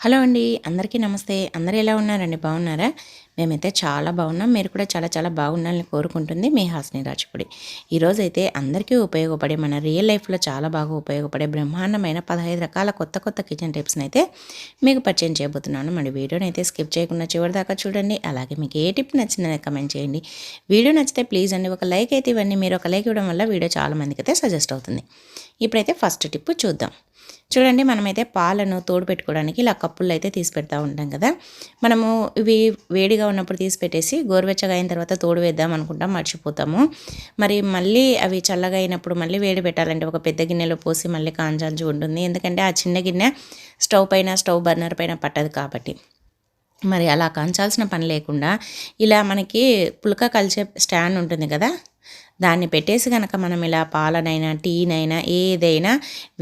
Hello అండి అందరికీ నమస్తే. అందరు ఎలా ఉన్నారండి? బాగున్నారా? మేమైతే చాలా బాగున్నాం. మీరు కూడా చాలా చాలా బాగుండాలని కోరుకుంటుంది మీ హాస్ని రాజపుడి. ఈరోజు అయితే అందరికీ ఉపయోగపడే మన రియల్ లైఫ్లో చాలా బాగా ఉపయోగపడే బ్రహ్మాండమైన పదహైదు రకాల కొత్త కొత్త కిచెన్ టిప్స్ని అయితే మీకు పరిచయం చేయబోతున్నాను. మన వీడియోని అయితే స్కిప్ చేయకుండా చివరి దాకా చూడండి. అలాగే మీకు ఏ టిప్ నచ్చిందని కమెంట్ చేయండి. వీడియో నచ్చితే ప్లీజ్ అండి ఒక లైక్ అయితే ఇవన్నీ మీరు ఒక లైక్ ఇవ్వడం వల్ల వీడియో చాలామందికి అయితే సజెస్ట్ అవుతుంది. ఇప్పుడైతే ఫస్ట్ టిప్ చూద్దాం. చూడండి మనమైతే పాలను తోడు పెట్టుకోవడానికి ఇలా కప్పుల్లో అయితే తీసి పెడతా ఉంటాం కదా. మనము ఇవి వేడిగా ఉన్నప్పుడు తీసి పెట్టేసి గోరువెచ్చగా అయిన తర్వాత తోడు వేద్దాం అనుకుంటాం మర్చిపోతాము. మరి మళ్ళీ అవి చల్లగా అయినప్పుడు మళ్ళీ వేడి పెట్టాలంటే ఒక పెద్ద గిన్నెలో పోసి మళ్ళీ కాంచాల్సి ఉంటుంది ఎందుకంటే ఆ చిన్న గిన్నె స్టవ్ పైన స్టవ్ బర్నర్ పైన పట్టదు కాబట్టి. మరి అలా కాంచాల్సిన పని లేకుండా ఇలా మనకి పులక కలిసే స్టాండ్ ఉంటుంది కదా దాన్ని పెట్టేసి కనుక మనం ఇలా పాలనైనా టీనైనా ఏదైనా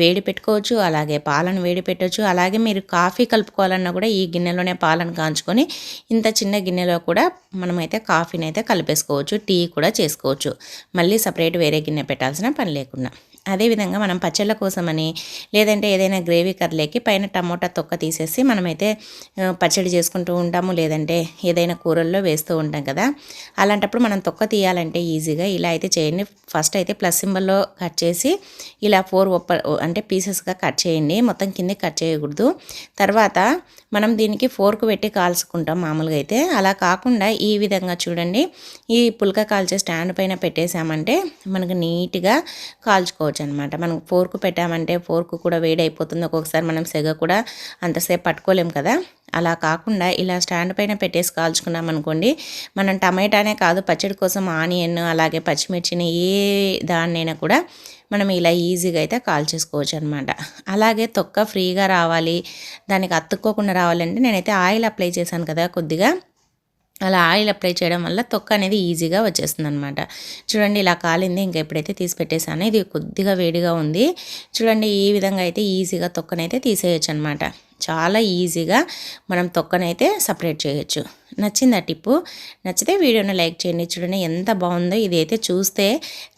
వేడి పెట్టుకోవచ్చు. అలాగే పాలను వేడి పెట్టవచ్చు అలాగే మీరు కాఫీ కలుపుకోవాలన్నా కూడా ఈ గిన్నెలోనే పాలను కాంచుకొని ఇంత చిన్న గిన్నెలో కూడా మనమైతే కాఫీని అయితే కలిపేసుకోవచ్చు టీ కూడా చేసుకోవచ్చు. మళ్ళీ సపరేట్ వేరే గిన్నె పెట్టాల్సిన పని లేకుండా. అదేవిధంగా మనం పచ్చళ్ళ కోసమని లేదంటే ఏదైనా గ్రేవీ కర్రీలోకి పైన టమోటా తొక్క తీసేసి మనమైతే పచ్చడి చేసుకుంటూ ఉంటాము. లేదంటే ఏదైనా కూరల్లో వేస్తూ ఉంటాం కదా. అలాంటప్పుడు మనం తొక్క తీయాలంటే ఈజీగా ఇలా అయితే చేయండి. ఫస్ట్ అయితే ప్లస్ సింబల్లో కట్ చేసి ఇలా ఫోర్ ఒప్ప అంటే పీసెస్గా కట్ చేయండి. మొత్తం కింద కట్ చేయకూడదు. తర్వాత మనం దీనికి ఫోర్క్ పెట్టి కాల్చుకుంటాం మామూలుగా అయితే. అలా కాకుండా ఈ విధంగా చూడండి. ఈ పుల్క కాల్చే స్టాండ్ పైన పెట్టేశామంటే మనకు నీట్గా కాల్చుకోవచ్చు. అనమాట మనం ఫోర్క్ పెట్టామంటే ఫోర్క్ కూడా వేడి అయిపోతుంది ఒక్కొక్కసారి మనం సెగ కూడా అంతసేపు పట్టుకోలేం కదా. అలా కాకుండా ఇలా స్టాండ్ పైన పెట్టేసి కాల్చుకున్నాం అనుకోండి మనం టమాటానే కాదు పచ్చడి కోసం ఆనియన్ అలాగే పచ్చిమిర్చిని ఏ దాన్నైనా కూడా మనం ఇలా ఈజీగా అయితే కాల్చేసుకోవచ్చు అనమాట అలాగే తొక్క ఫ్రీగా రావాలి దానికి అతుక్కోకుండా రావాలంటే నేనైతే ఆయిల్ అప్లై చేశాను కదా కొద్దిగా. అలా ఆయిల్ అప్లై చేయడం వల్ల తొక్క అనేది ఈజీగా వచ్చేస్తుంది అనమాట చూడండి ఇలా కాలింది. ఇంకా ఎప్పుడైతే తీసి పెట్టేసానో ఇది కొద్దిగా వేడిగా ఉంది. చూడండి ఈ విధంగా అయితే ఈజీగా తొక్కనైతే తీసేయచ్చు అనమాట చాలా ఈజీగా మనం తొక్కనైతే సపరేట్ చేయొచ్చు. నచ్చింది ఆ టిప్పు? నచ్చితే వీడియోని లైక్ చేయండి. చూడండి ఎంత బాగుందో. ఇది అయితే చూస్తే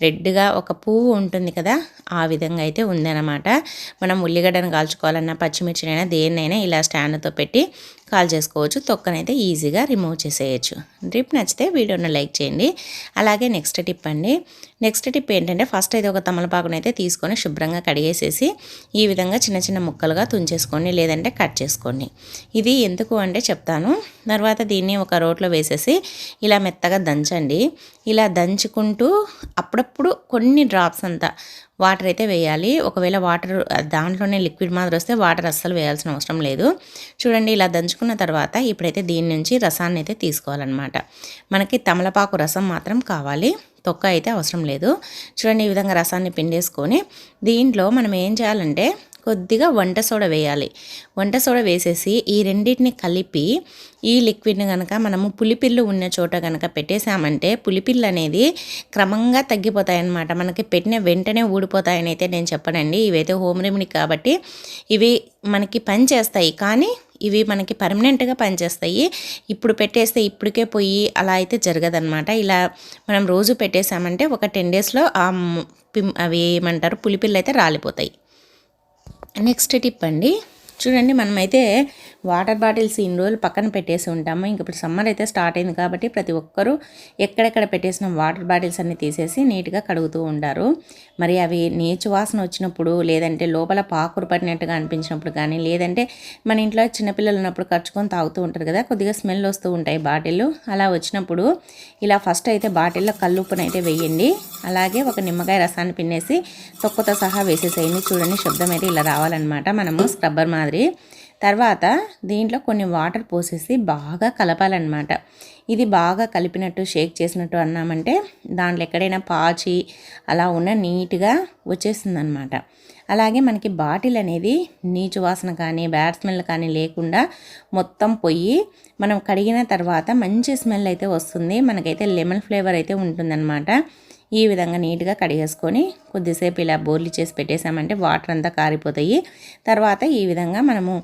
రెడ్గా ఒక పువ్వు ఉంటుంది కదా ఆ విధంగా అయితే ఉందన్నమాట. మనం ఉల్లిగడ్డను కాల్చుకోవాలన్నా పచ్చిమిర్చినైనా దేన్నైనా ఇలా స్టాండ్తో పెట్టి కాల్ చేసుకోవచ్చు. తొక్కనైతే ఈజీగా రిమూవ్ చేసేయచ్చు. డ్రిప్ నచ్చితే వీడియోని లైక్ చేయండి. అలాగే నెక్స్ట్ టిప్ అండి. నెక్స్ట్ టిప్ ఏంటంటే ఫస్ట్ అయితే ఒక తమలపాకును అయితే తీసుకొని శుభ్రంగా కడిగేసేసి ఈ విధంగా చిన్న చిన్న ముక్కలుగా తుంచేసుకోండి. లేదంటే కట్ చేసుకోండి. ఇది ఎందుకు అంటే చెప్తాను. తర్వాత దీన్ని ఒక రోట్లో వేసేసి ఇలా మెత్తగా దంచండి. ఇలా దంచుకుంటూ అప్పుడప్పుడు కొన్ని డ్రాప్స్ అంతా వాటర్ అయితే వేయాలి. ఒకవేళ వాటర్ దాంట్లోనే లిక్విడ్ మాదిరి వస్తే వాటర్ అస్సలు వేయాల్సిన అవసరం లేదు. చూడండి ఇలా దంచుకున్న తర్వాత ఇప్పుడైతే దీని నుంచి రసాన్ని అయితే తీసుకోవాలన్నమాట. మనకి తమలపాకు రసం మాత్రం కావాలి. తొక్క అయితే అవసరం లేదు. చూడండి ఈ విధంగా రసాన్ని పిండేసుకొని దీంట్లో మనం ఏం చేయాలంటే కొద్దిగా వంట సోడా వేయాలి. వంట సోడా వేసేసి ఈ రెండింటిని కలిపి ఈ లిక్విడ్ని కనుక మనము పులిపిల్లు ఉన్న చోట కనుక పెట్టేశామంటే పులిపిల్లు అనేది క్రమంగా తగ్గిపోతాయి అన్నమాట మనకి పెట్టిన వెంటనే ఊడిపోతాయని అయితే నేను చెప్పనండి. ఇవైతే హోమ్ రెమెడీ కాబట్టి ఇవి మనకి పని చేస్తాయి. కానీ ఇవి మనకి పర్మనెంట్గా పనిచేస్తాయి ఇప్పుడు పెట్టేస్తే ఇప్పటికే పోయి అలా అయితే జరగదనమాట ఇలా మనం రోజు పెట్టేసామంటే ఒక టెన్ డేస్లో ఆ అవి ఏమంటారు? పులిపిల్లు అయితే రాలిపోతాయి. నెక్స్ట్ టిప్ అండి. చూడండి మనమైతే వాటర్ బాటిల్స్ ఇన్ని రోజులు పక్కన పెట్టేసి ఉంటాము. ఇంక ఇప్పుడు సమ్మర్ అయితే స్టార్ట్ అయింది కాబట్టి ప్రతి ఒక్కరూ ఎక్కడెక్కడ పెట్టేసిన వాటర్ బాటిల్స్ అన్ని తీసేసి నీట్గా కడుగుతూ ఉంటారు. మరి అవి నీచు వాసన వచ్చినప్పుడు లేదంటే లోపల పాకురు పడినట్టుగా అనిపించినప్పుడు కానీ లేదంటే మన ఇంట్లో చిన్నపిల్లలు ఉన్నప్పుడు ఖర్చుకొని తాగుతూ ఉంటారు కదా కొద్దిగా స్మెల్ వస్తూ ఉంటాయి బాటిల్ అలా వచ్చినప్పుడు ఇలా ఫస్ట్ అయితే బాటిల్లో కల్లుప్పును అయితే వేయండి. అలాగే ఒక నిమ్మకాయ రసాన్ని పిన్నేసి తొక్కతో సహా వేసేసేయండి. చూడండి శబ్దం అయితే ఇలా రావాలన్నమాట. మనము స్క్రబ్బర్ మాదిరి. తర్వాత దీంట్లో కొన్ని వాటర్ పోసేసి బాగా కలపాలన్నమాట. ఇది బాగా కలిపినట్టు షేక్ చేసినట్టు అన్నామంటే దాంట్లో ఎక్కడైనా పాచి అలా ఉన్న నీట్గా వచ్చేస్తుంది అనమాట అలాగే మనకి బాటిల్ అనేది నీచు వాసన కానీ బ్యాడ్ స్మెల్ కానీ లేకుండా మొత్తం పొయ్యి మనం కడిగిన తర్వాత మంచి స్మెల్ అయితే వస్తుంది. మనకైతే లెమన్ ఫ్లేవర్ అయితే ఉంటుందన్నమాట. ఈ విధంగా నీట్గా కడిగేసుకొని కొద్దిసేపు ఇలా బోర్లు చేసి పెట్టేసామంటే వాటర్ అంతా కారిపోతాయి. తర్వాత ఈ విధంగా మనము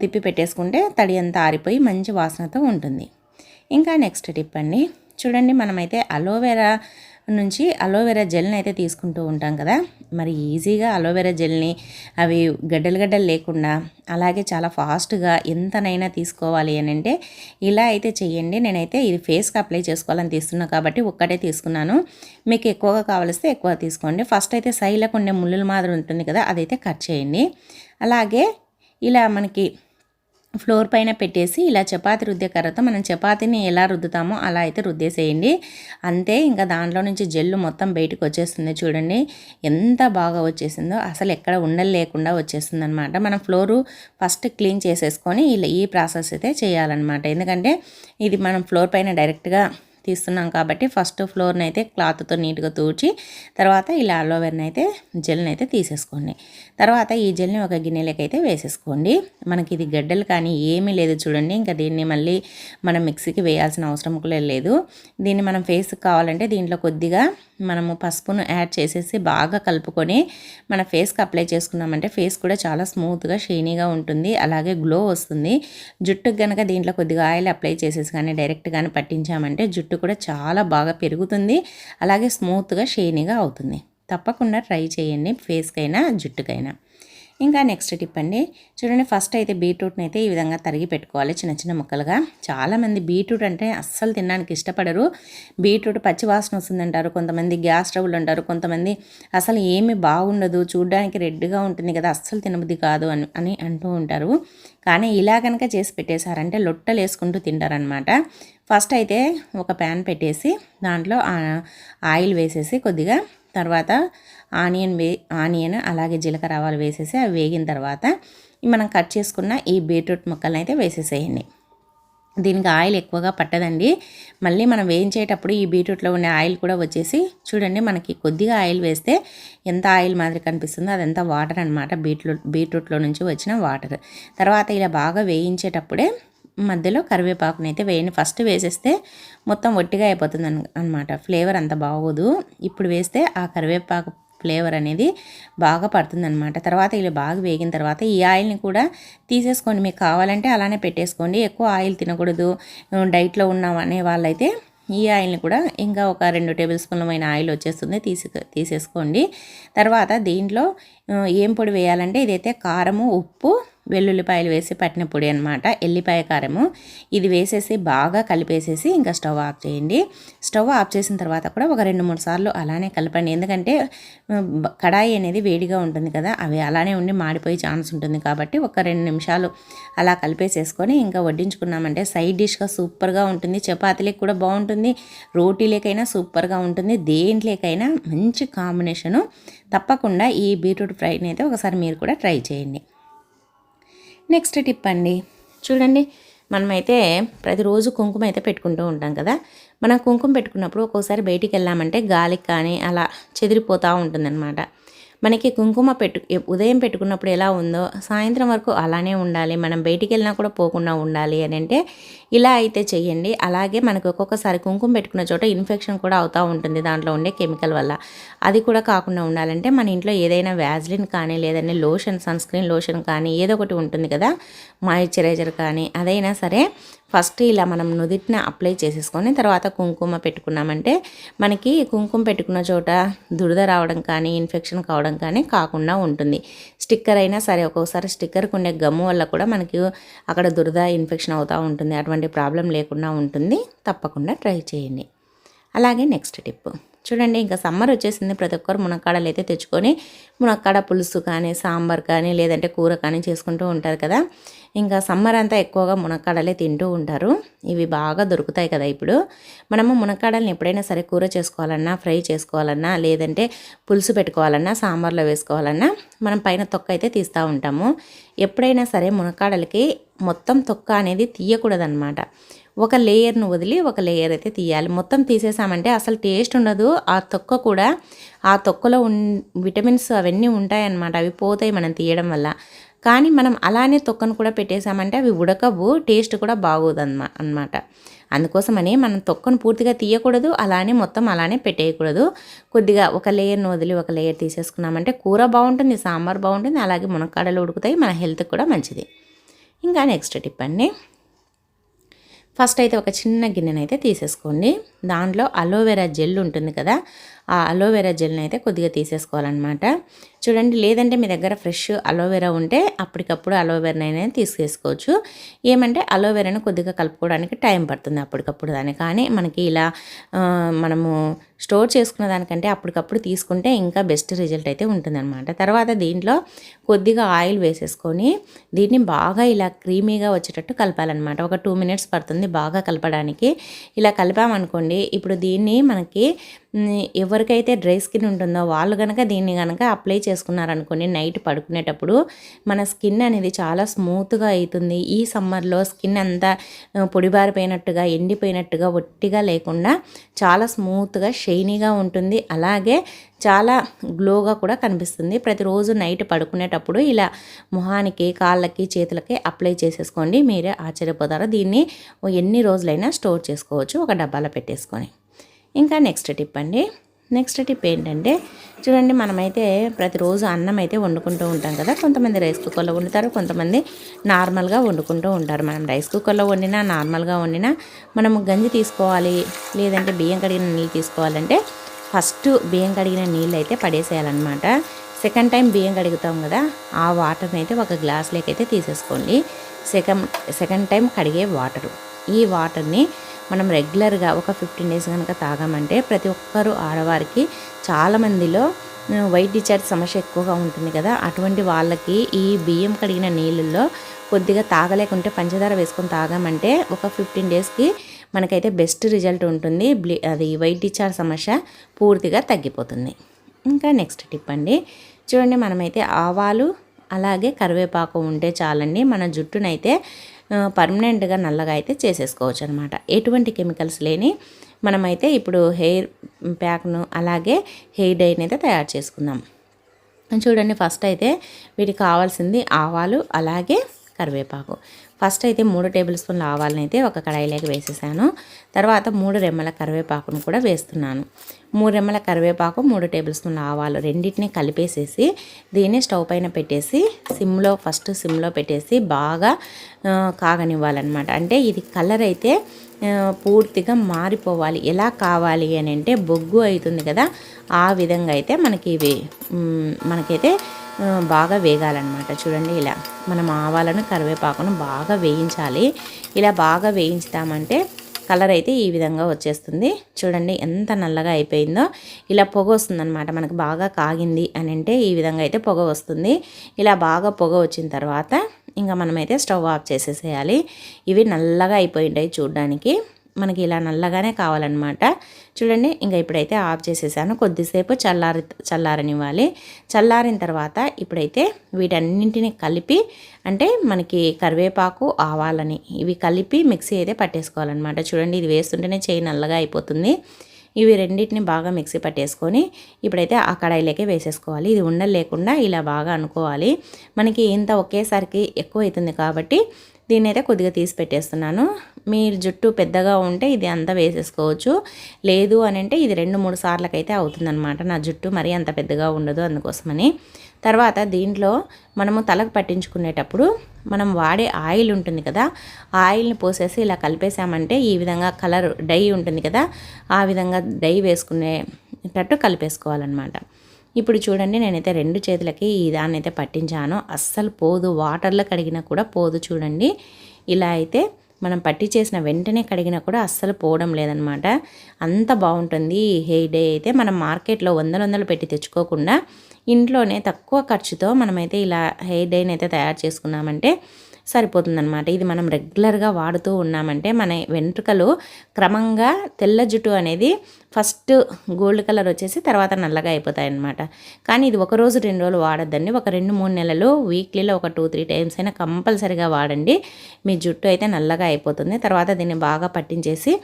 తిప్పి పెట్టేసుకుంటే తడి అంతా ఆరిపోయి మంచి వాసనతో ఉంటుంది. ఇంకా నెక్స్ట్ టిప్ అండి. చూడండి మనమైతే అలోవెరా నుంచి అలోవెరా జెల్ని అయితే తీసుకుంటూ ఉంటాం కదా. మరి ఈజీగా అలోవెరా జెల్ని అవి గడ్డలు గడ్డలు లేకుండా అలాగే చాలా ఫాస్ట్గా ఎంతనైనా తీసుకోవాలి అని అంటే ఇలా అయితే చేయండి నేనైతే ఇది ఫేస్కి అప్లై చేసుకోవాలని తీస్తున్నా కాబట్టి ఒక్కటే తీసుకున్నాను. మీకు ఎక్కువగా కావలిస్తే ఎక్కువ తీసుకోండి. ఫస్ట్ అయితే సైలకు ఉండే ముళ్ళుల మాదిరి ఉంటుంది కదా అదైతే కట్ చేయండి. అలాగే ఇలా మనకి ఫ్లోర్ పైన పెట్టేసి ఇలా చపాతి రుద్దే కర్రతో మనం చపాతీని ఎలా రుద్దుతామో అలా అయితే రుద్దేసేయండి. అంతే ఇంకా దాంట్లో నుంచి జెల్లు మొత్తం బయటకు వచ్చేస్తుంది చూడండి. ఎంత బాగా వచ్చేసిందో అసలు ఎక్కడ ఉండలు లేకుండా వచ్చేస్తుంది అనమాట మనం ఫ్లోరు ఫస్ట్ క్లీన్ చేసేసుకొని ఇలా ఈ ప్రాసెస్ అయితే చేయాలన్నమాట. ఎందుకంటే ఇది మనం ఫ్లోర్ పైన డైరెక్ట్గా తీస్తున్నాం కాబట్టి ఫస్ట్ ఫ్లోర్ని అయితే క్లాత్తో నీట్గా తూడ్చి తర్వాత ఇలా అలోవెర్ని అయితే జెల్ని అయితే తీసేసుకోండి. తర్వాత ఈ జెల్ని ఒక గిన్నెలోకి అయితే వేసేసుకోండి. మనకి ఇది గడ్డలు కానీ ఏమీ లేదు చూడండి. ఇంకా దీన్ని మళ్ళీ మనం మిక్సీకి వేయాల్సిన అవసరం కూడా లేదు. దీన్ని మనం ఫేస్కి కావాలంటే దీంట్లో కొద్దిగా మనము పసుపును యాడ్ చేసేసి బాగా కలుపుకొని మన ఫేస్కి అప్లై చేసుకున్నామంటే ఫేస్ కూడా చాలా స్మూత్గా షైనీగా ఉంటుంది. అలాగే గ్లో వస్తుంది. జుట్టుకు కనుక దీంట్లో కొద్దిగా ఆయిల్ అప్లై చేసేసి కానీ డైరెక్ట్ కానీ పట్టించామంటే జుట్టు కూడా చాలా బాగా పెరుగుతుంది. అలాగే స్మూత్గా షైనీగా అవుతుంది. తప్పకుండా ట్రై చేయండి ఫేస్కైనా జుట్టుకైనా. ఇంకా నెక్స్ట్ టిప్ అండి. చూడండి ఫస్ట్ అయితే బీట్రూట్ని అయితే ఈ విధంగా తరిగి పెట్టుకోవాలి చిన్న చిన్న ముక్కలుగా. చాలామంది బీట్రూట్ అంటే అస్సలు తినడానికి ఇష్టపడరు. బీట్రూట్ పచ్చివాసన వస్తుందంటారు కొంతమంది గ్యాస్ ట్రబుల్ అంటారు కొంతమంది అసలు ఏమి బాగుండదు చూడడానికి రెడ్గా ఉంటుంది కదా అస్సలు తినబుద్ధి కాదు అని అని అంటూ ఉంటారు. కానీ ఇలా కనుక చేసి పెట్టేశారంటే లొట్టలు వేసుకుంటూ తింటారనమాట ఫస్ట్ అయితే ఒక ప్యాన్ పెట్టేసి దాంట్లో ఆయిల్ వేసేసి కొద్దిగా తర్వాత ఆనియన్ వే ఆనియన్ అలాగే జీలకర్ర ఆవాలు వేసేసి అవి వేగిన తర్వాత మనం కట్ చేసుకున్న ఈ బీట్రూట్ ముక్కలను అయితే వేసేసేయండి. దీనికి ఆయిల్ ఎక్కువగా పట్టదండి. మళ్ళీ మనం వేయించేటప్పుడు ఈ బీట్రూట్లో ఉండే ఆయిల్ కూడా వచ్చేసి చూడండి మనకి కొద్దిగా ఆయిల్ వేస్తే ఎంత ఆయిల్ మాదిరి కనిపిస్తుందో అదంతా వాటర్ అనమాట బీట్రూట్ బీట్రూట్లో నుంచి వచ్చిన వాటర్. తర్వాత ఇలా బాగా వేయించేటప్పుడే మధ్యలో కరివేపాకుని అయితే వేయండి ఫస్ట్ వేసేస్తే మొత్తం ఒట్టిగా అయిపోతుంది అనమాట ఫ్లేవర్ అంత బాగోదు. ఇప్పుడు వేస్తే ఆ కరివేపాకు ఫ్లేవర్ అనేది బాగా పడుతుందనమాట తర్వాత ఇలా బాగా వేగిన తర్వాత ఈ ఆయిల్ని కూడా తీసేసుకోండి మీకు కావాలంటే అలానే పెట్టేసుకోండి. ఎక్కువ ఆయిల్ తినకూడదు. డైట్లో ఉన్నాం అనే వాళ్ళైతే ఈ ఆయిల్ని కూడా ఇంకా ఒక రెండు టేబుల్ స్పూన్లమైన ఆయిల్ వచ్చేస్తుంది. తీసి తీసేసుకోండి. తర్వాత దీంట్లో ఏం పొడి వేయాలంటే ఇదైతే కారము ఉప్పు వెల్లుల్లిపాయలు వేసి పట్టిన పొడి అనమాట ఎల్లిపాయ కారము. ఇది వేసేసి బాగా కలిపేసేసి ఇంకా స్టవ్ ఆఫ్ చేయండి. స్టవ్ ఆఫ్ చేసిన తర్వాత కూడా ఒక రెండు మూడు సార్లు అలానే కలపండి. ఎందుకంటే కడాయి అనేది వేడిగా ఉంటుంది కదా అవి అలానే ఉండి మాడిపోయే ఛాన్స్ ఉంటుంది కాబట్టి ఒక రెండు నిమిషాలు అలా కలిపేసేసుకొని ఇంకా వడ్డించుకున్నామంటే సైడ్ డిష్గా సూపర్గా ఉంటుంది. చపాతీలకు కూడా బాగుంటుంది. రోటీలకైనా సూపర్గా ఉంటుంది. దేంట్లోకైనా మంచి కాంబినేషను తప్పకుండా ఈ బీట్రూట్ ఫ్రైని అయితే ఒకసారి మీరు కూడా ట్రై చేయండి. నెక్స్ట్ టిప్ అండి. చూడండి మనమైతే ప్రతిరోజు కుంకుమ అయితే పెట్టుకుంటూ ఉంటాం కదా. మనం కుంకుమ పెట్టుకున్నప్పుడు ఒక్కోసారి బయటికి వెళ్ళామంటే గాలికి కానీ అలా చెదిరిపోతూ ఉంటుందన్నమాట. మనకి కుంకుమ పెట్టు ఉదయం పెట్టుకున్నప్పుడు ఎలా ఉందో సాయంత్రం వరకు అలానే ఉండాలి. మనం బయటికి వెళ్ళినా కూడా పోకుండా ఉండాలి అని అంటే ఇలా అయితే చేయండి అలాగే మనకు ఒక్కొక్కసారి కుంకుమ పెట్టుకున్న చోట ఇన్ఫెక్షన్ కూడా అవుతూ ఉంటుంది దాంట్లో ఉండే కెమికల్ వల్ల. అది కూడా కాకుండా ఉండాలంటే మన ఇంట్లో ఏదైనా వ్యాజ్లిన్ కానీ లేదంటే లోషన్ సన్ స్క్రీన్ లోషన్ కానీ ఏదో ఒకటి ఉంటుంది కదా మాయిశ్చరైజర్ కానీ అదైనా సరే ఫస్ట్ ఇలా మనం నుదిటిన అప్లై చేసేసుకొని తర్వాత కుంకుమ పెట్టుకున్నామంటే మనకి కుంకుమ పెట్టుకున్న చోట దురద రావడం కానీ ఇన్ఫెక్షన్ కావడం కానీ కాకుండా ఉంటుంది. స్టిక్కర్ అయినా సరే ఒక్కొక్కసారి స్టిక్కర్కి ఉండే గమ్ము వల్ల కూడా మనకి అక్కడ దురద ఇన్ఫెక్షన్ అవుతూ ఉంటుంది. అటువంటి ప్రాబ్లం లేకుండా ఉంటుంది. తప్పకుండా ట్రై చేయండి. అలాగే నెక్స్ట్ టిప్. చూడండి ఇంకా సమ్మర్ వచ్చేసింది. ప్రతి ఒక్కరు మునక్కాడలు అయితే తెచ్చుకొని మునక్కాడ పులుసు కానీ సాంబార్ కానీ లేదంటే కూర కానీ చేసుకుంటూ ఉంటారు కదా. ఇంకా సమ్మర్ అంతా ఎక్కువగా మునక్కాడలే తింటూ ఉంటారు. ఇవి బాగా దొరుకుతాయి కదా ఇప్పుడు. మనము మునక్కాడల్ని ఎప్పుడైనా సరే కూర చేసుకోవాలన్నా ఫ్రై చేసుకోవాలన్నా లేదంటే పులుసు పెట్టుకోవాలన్నా సాంబార్లో వేసుకోవాలన్నా మనం పైన తొక్క అయితే తీస్తూ ఉంటాము. ఎప్పుడైనా సరే మునక్కాడలకి మొత్తం తొక్క అనేది తీయకూడదనమాట ఒక లేయర్ను వదిలి ఒక లేయర్ అయితే తీయాలి. మొత్తం తీసేసామంటే అసలు టేస్ట్ ఉండదు. ఆ తొక్క కూడా ఆ తొక్కలో ఉన్ విటమిన్స్ అవన్నీ ఉంటాయన్నమాట. అవి పోతాయి మనం తీయడం వల్ల. కానీ మనం అలానే తొక్కను కూడా పెట్టేసామంటే అవి ఉడకవు టేస్ట్ కూడా బాగోదు అన్నమా అనమాట అందుకోసమని మనం తొక్కను పూర్తిగా తీయకూడదు అలానే మొత్తం అలానే పెట్టేయకూడదు. కొద్దిగా ఒక లేయర్ను వదిలి ఒక లేయర్ తీసేసుకున్నామంటే కూర బాగుంటుంది సాంబార్ బాగుంటుంది అలాగే మునక్కాడలు ఉడుకుతాయి మన హెల్త్కి కూడా మంచిది. ఇంకా నెక్స్ట్ టిప్ అండి ఫస్ట్ అయితే ఒక చిన్న గిన్నెనైతే తీసేసుకోండి. దాంట్లో అలోవెరా జెల్ ఉంటుంది కదా ఆ అలోవెరా జెల్ని అయితే కొద్దిగా తీసేసుకోవాలన్నమాట. చూడండి లేదంటే మీ దగ్గర ఫ్రెష్ అలోవెరా ఉంటే అప్పటికప్పుడు అలోవెరానైనా తీసేసుకోవచ్చు. ఏమంటే అలోవెరాను కొద్దిగా కలుపుకోవడానికి టైం పడుతుంది అప్పటికప్పుడు దాన్ని. కానీ మనకి ఇలా మనము స్టోర్ చేసుకున్న దానికంటే అప్పటికప్పుడు తీసుకుంటే ఇంకా బెస్ట్ రిజల్ట్ అయితే ఉంటుందన్నమాట. తర్వాత దీంట్లో కొద్దిగా ఆయిల్ వేసేసుకొని దీన్ని బాగా ఇలా క్రీమీగా వచ్చేటట్టు కలపాలన్నమాట. ఒక టూ మినిట్స్ పడుతుంది బాగా కలపడానికి. ఇలా కలిపామనుకోండి ఇప్పుడు దీన్ని మనకి ఎవరికైతే డ్రై స్కిన్ ఉంటుందో వాళ్ళు కనుక దీన్ని కనుక అప్లై చేసుకున్నారనుకోండి నైట్ పడుకునేటప్పుడు మన స్కిన్ అనేది చాలా స్మూత్గా అవుతుంది ఈ సమ్మర్లో స్కిన్ అంతా పొడిబారిపోయినట్టుగా ఎండిపోయినట్టుగా ఒట్టిగా లేకుండా చాలా స్మూత్గా షైనీగా ఉంటుంది. అలాగే చాలా గ్లోగా కూడా కనిపిస్తుంది. ప్రతిరోజు నైట్ పడుకునేటప్పుడు ఇలా మొహానికి కాళ్ళకి చేతులకి అప్లై చేసేసుకోండి. మీరే ఆశ్చర్యపోతారు. దీన్ని ఎన్ని రోజులైనా స్టోర్ చేసుకోవచ్చు. ఒక డబ్బాలో పెట్టేసుకొని. ఇంకా నెక్స్ట్ టిప్ అండి. నెక్స్ట్ టిప్ ఏంటంటే చూడండి మనమైతే ప్రతిరోజు అన్నం అయితే వండుకుంటూ ఉంటాం కదా. కొంతమంది రైస్ కుక్కర్లో వండుతారు కొంతమంది నార్మల్గా వండుకుంటూ ఉంటారు. మనం రైస్ కుక్కర్లో వండినా నార్మల్గా వండినా మనము గంజి తీసుకోవాలి లేదంటే బియ్యం కడిగిన నీళ్ళు తీసుకోవాలంటే ఫస్ట్ బియ్యం కడిగిన నీళ్ళు అయితే పడేసేయాలన్నమాట. సెకండ్ టైం బియ్యం కడుగుతాం కదా ఆ వాటర్ని అయితే ఒక గ్లాస్లోకి అయితే తీసేసుకోండి. సెకండ్ సెకండ్ టైం కడిగే వాటరు ఈ వాటర్ని మనం రెగ్యులర్గా ఒక ఫిఫ్టీన్ డేస్ కనుక తాగామంటే ప్రతి ఒక్కరు ఆడవారికి చాలామందిలో వైట్ డిచార్జ్ సమస్య ఎక్కువగా ఉంటుంది కదా. అటువంటి వాళ్ళకి ఈ బియ్యం కడిగిన నీళ్ళల్లో కొద్దిగా తాగలేకుంటే పంచదార వేసుకొని తాగామంటే ఒక ఫిఫ్టీన్ డేస్కి మనకైతే బెస్ట్ రిజల్ట్ ఉంటుంది. అది వైట్ డిచార్జ్ సమస్య పూర్తిగా తగ్గిపోతుంది. ఇంకా నెక్స్ట్ టిప్ అండి. చూడండి మనమైతే ఆవాలు అలాగే కరివేపాకు ఉంటే చాలండి. మన జుట్టునైతే పర్మనెంట్గా నల్లగా అయితే చేసేసుకోవచ్చు అనమాట ఎటువంటి కెమికల్స్ లేని మనమైతే ఇప్పుడు హెయిర్ ప్యాక్ను అలాగే హెయిర్ డైని అయితే తయారు చేసుకుందాం. చూడండి ఫస్ట్ అయితే వీటికి కావాల్సింది ఆవాలు అలాగే కరివేపాకు. ఫస్ట్ అయితే మూడు టేబుల్ స్పూన్ల ఆవాలను అయితే ఒక కడాయిలోకి వేసేసాను. తర్వాత మూడు రెమ్మల కరివేపాకును కూడా వేస్తున్నాను. మూడు రెమ్మల కరివేపాకు మూడు టేబుల్ స్పూన్ల ఆవాలు రెండింటిని కలిపేసేసి దీన్ని స్టవ్ పైన పెట్టేసి సిమ్లో ఫస్ట్ సిమ్లో పెట్టేసి బాగా కాగనివ్వాలన్నమాట. అంటే ఇది కలర్ అయితే పూర్తిగా మారిపోవాలి. ఎలా కావాలి అని అంటే బొగ్గు అవుతుంది కదా ఆ విధంగా అయితే మనకి ఇవి మనకైతే బాగా వేగాలన్నమాట. చూడండి ఇలా మనం ఆవాలను కరివేపాకును బాగా వేయించాలి. ఇలా బాగా వేయించుతామంటే కలర్ అయితే ఈ విధంగా వచ్చేస్తుంది. చూడండి ఎంత నల్లగా అయిపోయిందో. ఇలా పొగ వస్తుందన్నమాట. మనకు బాగా కాగింది అని అంటే ఈ విధంగా అయితే పొగ వస్తుంది. ఇలా బాగా పొగ వచ్చిన తర్వాత ఇంకా మనమైతే స్టవ్ ఆఫ్ చేసేసేయాలి. ఇవి నల్లగా అయిపోయింటాయి చూడడానికి. మనకి ఇలా నల్లగానే కావాలన్నమాట. చూడండి ఇంకా ఇప్పుడైతే ఆఫ్ చేసేసాను. కొద్దిసేపు చల్లారి చల్లారనివ్వాలి. చల్లారిన తర్వాత ఇప్పుడైతే వీటన్నింటిని కలిపి అంటే మనకి కరివేపాకు ఆవాలని ఇవి కలిపి మిక్సీ అయితే పట్టేసుకోవాలన్నమాట. చూడండి ఇది వేస్తుంటేనే చేయి నల్లగా అయిపోతుంది. ఇవి రెండింటిని బాగా మిక్సీ పట్టేసుకొని ఇప్పుడైతే ఆ కడాయిలోకి వేసేసుకోవాలి. ఇది ఉండలేకుండా ఇలా బాగా అనుకోవాలి. మనకి ఇంత ఒకేసారికి ఎక్కువ అవుతుంది కాబట్టి దీన్ని అయితే కొద్దిగా తీసి పెట్టేస్తున్నాను. మీరు జుట్టు పెద్దగా ఉంటే ఇది అంతా వేసేసుకోవచ్చు. లేదు అని అంటే ఇది రెండు మూడు సార్లకైతే అవుతుందన్నమాట. నా జుట్టు మరీ అంత పెద్దగా ఉండదు అందుకోసమని. తర్వాత దీంట్లో మనము తలకు పట్టించుకునేటప్పుడు మనం వాడే ఆయిల్ ఉంటుంది కదా ఆయిల్ని పోసేసి ఇలా కలిపేసామంటే ఈ విధంగా కలర్ డై ఉంటుంది కదా ఆ విధంగా డై వేసుకునేటట్టు కలిపేసుకోవాలన్నమాట. ఇప్పుడు చూడండి నేనైతే రెండు చేతులకి ఈ దాన్ని అయితే పట్టించాను. అస్సలు పోదు వాటర్లో కడిగినా కూడా పోదు చూడండి. ఇలా అయితే మనం పట్టి చేసిన వెంటనే కడిగినా కూడా అస్సలు పోవడం లేదనమాట. అంత బాగుంటుంది ఈ హెయిర్ డే అయితే. మనం మార్కెట్లో వందలు వందలు పెట్టి తెచ్చుకోకుండా ఇంట్లోనే తక్కువ ఖర్చుతో మనమైతే ఇలా హెయిర్ డేని అయితే తయారు చేసుకున్నామంటే సరిపోతుందనమాట ఇది మనం రెగ్యులర్గా వాడుతూ ఉన్నామంటే మన వెంట్రుకలు క్రమంగా తెల్ల జుట్టు అనేది ఫస్ట్ గోల్డ్ కలర్ వచ్చేసి తర్వాత నల్లగా అయిపోతాయి అన్నమాట కానీ ఇది ఒక రోజు రెండు రోజులు వాడద్దండి. ఒక రెండు మూడు నెలలు వీక్లీలో ఒక టూ త్రీ టైమ్స్ అయినా కంపల్సరీగా వాడండి. మీ జుట్టు అయితే నల్లగా అయిపోతుంది. తర్వాత దీన్ని బాగా పట్టించేసి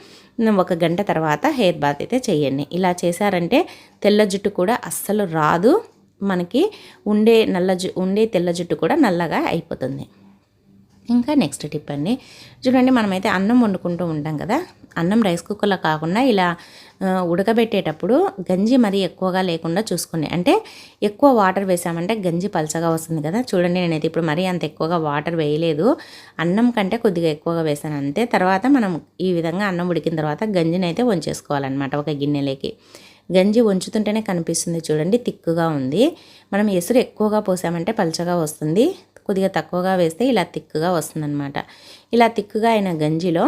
ఒక గంట తర్వాత హెయిర్ బాత్ అయితే చేయండి. ఇలా చేశారంటే తెల్ల జుట్టు కూడా అస్సలు రాదు. మనకి ఉండే నల్ల జు ఉండే తెల్ల జుట్టు కూడా నల్లగా అయిపోతుంది. ఇంకా నెక్స్ట్ టిప్ అండి. చూడండి మనమైతే అన్నం వండుకుంటూ ఉంటాం కదా. అన్నం రైస్ కుక్కర్లో కాకుండా ఇలా ఉడకబెట్టేటప్పుడు గంజి మరీ ఎక్కువగా లేకుండా చూసుకుని అంటే ఎక్కువ వాటర్ వేసామంటే గంజి పలచగా వస్తుంది కదా. చూడండి నేనైతే ఇప్పుడు మరీ అంత ఎక్కువగా వాటర్ వేయలేదు. అన్నం కంటే కొద్దిగా ఎక్కువగా వేసాను అంతే. తర్వాత మనం ఈ విధంగా అన్నం ఉడికిన తర్వాత గంజిని అయితే వంచేసుకోవాలన్నమాట ఒక గిన్నెలోకి. గంజి వంచుతుంటేనే కనిపిస్తుంది చూడండి తిక్కుగా ఉంది. మనం ఎసురు ఎక్కువగా పోసామంటే పలచగా వస్తుంది. కొద్దిగా తక్కువగా వేస్తే ఇలా తిక్కుగా వస్తుందన్నమాట. ఇలా తిక్కుగా అయిన గంజిలో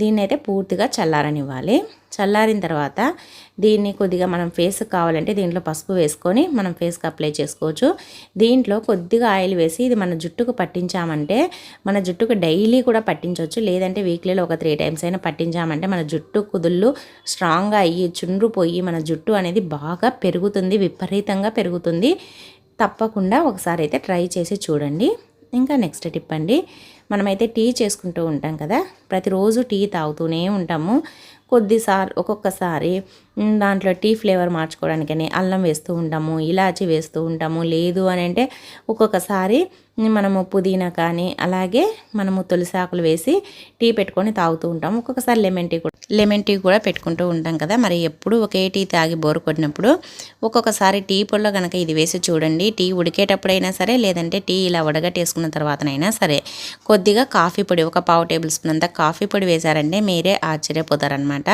దీన్ని అయితే పూర్తిగా చల్లారనివ్వాలి. చల్లారిన తర్వాత దీన్ని కొద్దిగా మనం ఫేస్ కావాలంటే దీంట్లో పసుపు వేసుకొని మనం ఫేస్కి అప్లై చేసుకోవచ్చు. దీంట్లో కొద్దిగా ఆయిల్ వేసి ఇది మన జుట్టుకు పట్టించామంటే మన జుట్టుకు డైలీ కూడా పట్టించవచ్చు. లేదంటే వీక్లీలో ఒక త్రీ టైమ్స్ అయినా పట్టించామంటే మన జుట్టు కుదుళ్ళు స్ట్రాంగ్గా అయ్యి చుండ్రు పోయి మన జుట్టు అనేది బాగా పెరుగుతుంది విపరీతంగా పెరుగుతుంది. తప్పకుండా ఒకసారి అయితే ట్రై చేసి చూడండి. ఇంకా నెక్స్ట్ టిప్ అండి మనమైతే టీ చేసుకుంటూ ఉంటాం కదా ప్రతిరోజు టీ తాగుతూనే ఉంటాము. కొద్దిసార్లు ఒక్కొక్కసారి దాంట్లో టీ ఫ్లేవర్ మార్చుకోవడానికని అల్లం వేస్తూ ఉంటాము ఇలాచి వేస్తూ ఉంటాము లేదు అని అంటే ఒక్కొక్కసారి మనము పుదీనా కానీ అలాగే మనము తులసాకులు వేసి టీ పెట్టుకొని తాగుతూ ఉంటాము ఒక్కొక్కసారి లెమన్ టీ కూడా లెమన్ టీ కూడా పెట్టుకుంటూ ఉంటాం కదా. మరి ఎప్పుడు ఒకే టీ తాగి బోరు కొట్టినప్పుడు ఒక్కొక్కసారి టీ పొడిలో కనుక ఇది వేసి చూడండి. టీ ఉడికేటప్పుడైనా సరే లేదంటే టీ ఇలా వడగట్టేసుకున్న తర్వాతనైనా సరే కొద్దిగా కాఫీ పొడి ఒక పావు టేబుల్ స్పూన్ అంతా కాఫీ పొడి వేశారంటే మీరే ఆశ్చర్యపోతారనమాట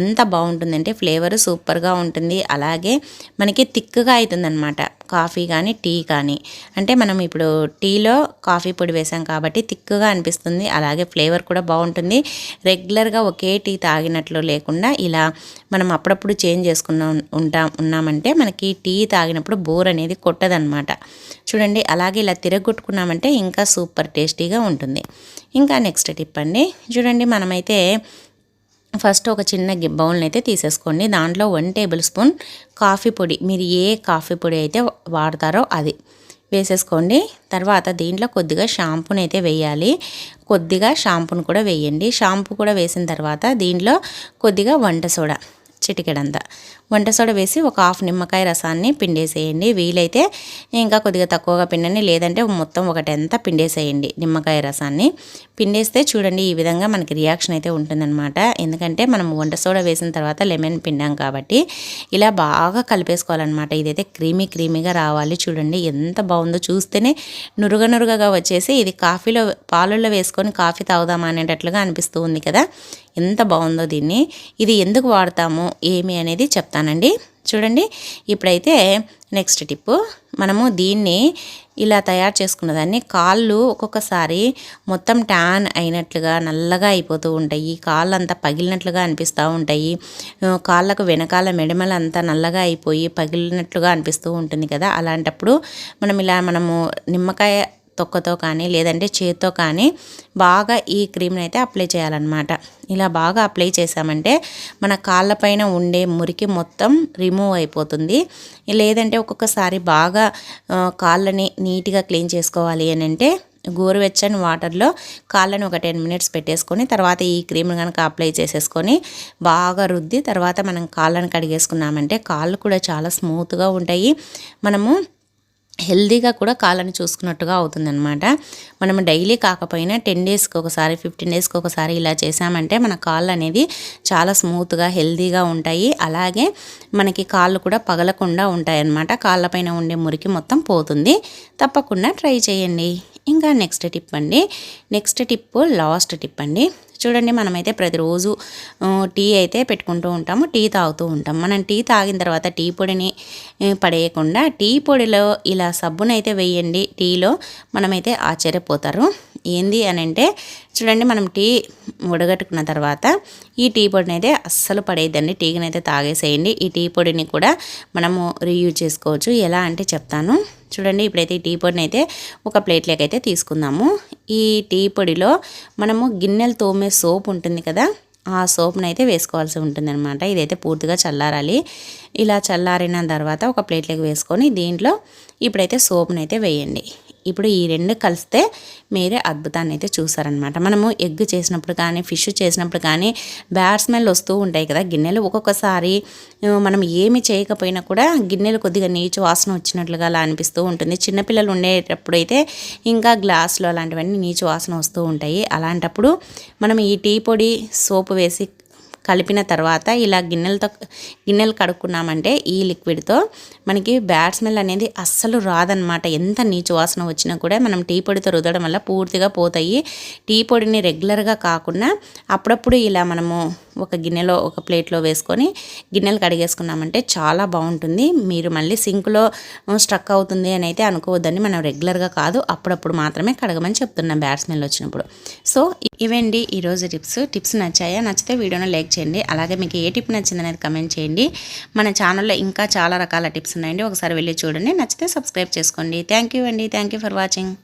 ఎంత బాగుంటుందంటే ఫ్లేవర్ సూపర్గా ఉంటుంది. అలాగే మనకి థిక్గా అవుతుందన్నమాట. కాఫీ కానీ టీ కానీ అంటే మనం ఇప్పుడు టీలో కాఫీ పొడి వేసాం కాబట్టి థిక్గా అనిపిస్తుంది. అలాగే ఫ్లేవర్ కూడా బాగుంటుంది. రెగ్యులర్గా ఒకే టీ తాగినట్లు లేకుండా ఇలా మనం అప్పుడప్పుడు చేంజ్ చేసుకున్నా ఉంటాం ఉన్నామంటే మనకి టీ తాగినప్పుడు బోర్ అనేది కొట్టదనమాట. చూడండి అలాగే ఇలా తిరగొట్టుకున్నామంటే ఇంకా సూపర్ టేస్టీగా ఉంటుంది. ఇంకా నెక్స్ట్ టిప్ అండి. చూడండి మనమైతే ఫస్ట్ ఒక చిన్న గి- బౌల్ని అయితే తీసేసుకోండి. దాంట్లో వన్ టేబుల్ స్పూన్ కాఫీ పొడి మీరు ఏ కాఫీ పొడి అయితే వాడతారో అది వేసేసుకోండి. తర్వాత దీంట్లో కొద్దిగా షాంపూని అయితే వేయాలి. కొద్దిగా షాంపూని కూడా వేయండి. షాంపూ కూడా వేసిన తర్వాత దీంట్లో కొద్దిగా వంట సోడా చిటికెడంతా. వంట సోడ వేసి ఒక హాఫ్ నిమ్మకాయ రసాన్ని పిండేసేయండి. వీలైతే ఇంకా కొద్దిగా తక్కువగా పిండండి. లేదంటే మొత్తం ఒకటంతా పిండేసేయండి నిమ్మకాయ రసాన్ని. పిండేస్తే చూడండి ఈ విధంగా మనకి రియాక్షన్ అయితే ఉంటుందన్నమాట. ఎందుకంటే మనం వంట సోడా వేసిన తర్వాత లెమన్ పిండాం కాబట్టి ఇలా బాగా కలిపేసుకోవాలన్నమాట. ఇదైతే క్రీమీ క్రీమీగా రావాలి. చూడండి ఎంత బాగుందో. చూస్తేనే నురుగ నురుగగా వచ్చేసి ఇది కాఫీలో పాలల్లో వేసుకొని కాఫీ తాగుదామా అనేటట్లుగా అనిపిస్తూ ఉంది కదా. ఎంత బాగుందో దీన్ని. ఇది ఎందుకు వాడతాము? ఏమి అనేది చెప్తానండి చూడండి ఇప్పుడైతే నెక్స్ట్ టిప్పు. మనము దీన్ని ఇలా తయారు చేసుకున్న దాన్ని కాళ్ళు ఒక్కొక్కసారి మొత్తం ట్యాన్ అయినట్లుగా నల్లగా అయిపోతూ ఉంటాయి. కాళ్ళు అంతా పగిలినట్లుగా అనిపిస్తూ ఉంటాయి. కాళ్ళకు వెనకాల మెడమలు అంతా నల్లగా అయిపోయి పగిలినట్లుగా అనిపిస్తూ ఉంటుంది కదా. అలాంటప్పుడు మనం ఇలా మనము నిమ్మకాయ తొక్కతో కానీ లేదంటే చేతితో కానీ బాగా ఈ క్రీమ్ని అయితే అప్లై చేయాలన్నమాట. ఇలా బాగా అప్లై చేసామంటే మన కాళ్ళపైన ఉండే మురికి మొత్తం రిమూవ్ అయిపోతుంది. లేదంటే ఒక్కొక్కసారి బాగా కాళ్ళని నీట్గా క్లీన్ చేసుకోవాలి అని అంటే గోరువెచ్చని వాటర్లో కాళ్ళను ఒక టెన్ మినిట్స్ పెట్టేసుకొని తర్వాత ఈ క్రీమ్ కనుక అప్లై చేసేసుకొని బాగా రుద్ది తర్వాత మనం కాళ్ళని కడిగేసుకున్నామంటే కాళ్ళు కూడా చాలా స్మూత్గా ఉంటాయి. మనము హెల్దీగా కూడా కాళ్ళని చూసుకున్నట్టుగా అవుతుందన్నమాట. మనం డైలీ కాకపోయినా టెన్ డేస్కి ఒకసారి ఫిఫ్టీన్ డేస్కి ఒకసారి ఇలా చేసామంటే మన కాళ్ళు అనేది చాలా స్మూత్గా హెల్దీగా ఉంటాయి. అలాగే మనకి కాళ్ళు కూడా పగలకుండా ఉంటాయన్నమాట. కాళ్ళపైన ఉండే మురికి మొత్తం పోతుంది. తప్పకుండా ట్రై చేయండి. ఇంకా నెక్స్ట్ టిప్ అండి. నెక్స్ట్ టిప్ లాస్ట్ టిప్ అండి. చూడండి మనమైతే ప్రతిరోజు టీ అయితే పెట్టుకుంటూ ఉంటాము టీ తాగుతూ ఉంటాం మనం టీ తాగిన తర్వాత టీ పొడిని పడేయకుండా టీ పొడిలో ఇలా సబ్బునైతే వేయండి. టీలో మనమైతే ఆశ్చర్యపోతారు. ఏంది అని అంటే చూడండి మనం టీ ఉడగట్టుకున్న తర్వాత ఈ టీ పొడిని అయితే అస్సలు పడేయద్దండి. టీని అయితే తాగేసేయండి. ఈ టీ పొడిని కూడా మనము రీయూజ్ చేసుకోవచ్చు. ఎలా అంటే చెప్తాను. చూడండి ఇప్పుడైతే ఈ టీ పొడిని అయితే ఒక ప్లేట్లోకి అయితే తీసుకుందాము. ఈ టీ పొడిలో మనము గిన్నెలు తోమే సోప్ ఉంటుంది కదా ఆ సోప్ని అయితే వేసుకోవాల్సి ఉంటుంది అనమాట ఇదైతే పూర్తిగా చల్లారాలి. ఇలా చల్లారిన తర్వాత ఒక ప్లేట్లోకి వేసుకొని దీంట్లో ఇప్పుడైతే సోప్ని అయితే వేయండి. ఇప్పుడు ఈ రెండు కలిస్తే మీరే అద్భుతాన్ని అయితే చూసారనమాట మనము ఎగ్ చేసినప్పుడు కానీ ఫిష్ చేసినప్పుడు కానీ బ్యాడ్ స్మెల్ వస్తూ ఉంటాయి కదా. గిన్నెలు ఒక్కొక్కసారి మనం ఏమి చేయకపోయినా కూడా గిన్నెలు కొద్దిగా నీచు వాసన వచ్చినట్లుగా అలా అనిపిస్తూ ఉంటుంది. చిన్నపిల్లలు ఉండేటప్పుడు అయితే ఇంకా గ్లాసులు అలాంటివన్నీ నీచు వాసన వస్తూ ఉంటాయి. అలాంటప్పుడు మనం ఈ టీ పొడి సోపు వేసి కలిపిన తర్వాత ఇలా గిన్నెలతో గిన్నెలు కడుక్కున్నామంటే ఈ లిక్విడ్తో మనకి బ్యాడ్ స్మెల్ అనేది అస్సలు రాదనమాట ఎంత నీచు వాసన వచ్చినా కూడా మనం టీ పొడితో రుదడం వల్ల పూర్తిగా పోతాయి. టీ పొడిని రెగ్యులర్గా కాకుండా అప్పుడప్పుడు ఇలా మనము ఒక గిన్నెలో ఒక ప్లేట్లో వేసుకొని గిన్నెలు కడిగేసుకున్నామంటే చాలా బాగుంటుంది. మీరు మళ్ళీ సింక్లో స్ట్రక్ అవుతుంది అని అయితే అనుకోవద్దని మనం రెగ్యులర్గా కాదు అప్పుడప్పుడు మాత్రమే కడగమని చెప్తున్నాం బ్యాడ్ స్మెల్ వచ్చినప్పుడు. సో ఇవండి ఈరోజు టిప్స్. టిప్స్ నచ్చాయా? నచ్చితే వీడియోను లైక్ చేయండి. అలాగే మీకు ఏ టిప్ నచ్చింది అనేది కమెంట్ చేయండి. మన ఛానల్లో ఇంకా చాలా రకాల టిప్స్ ఉన్నాయండి. ఒకసారి వెళ్ళి చూడండి. నచ్చితే సబ్స్క్రైబ్ చేసుకోండి. థ్యాంక్ యూ అండి. Thank you for watching.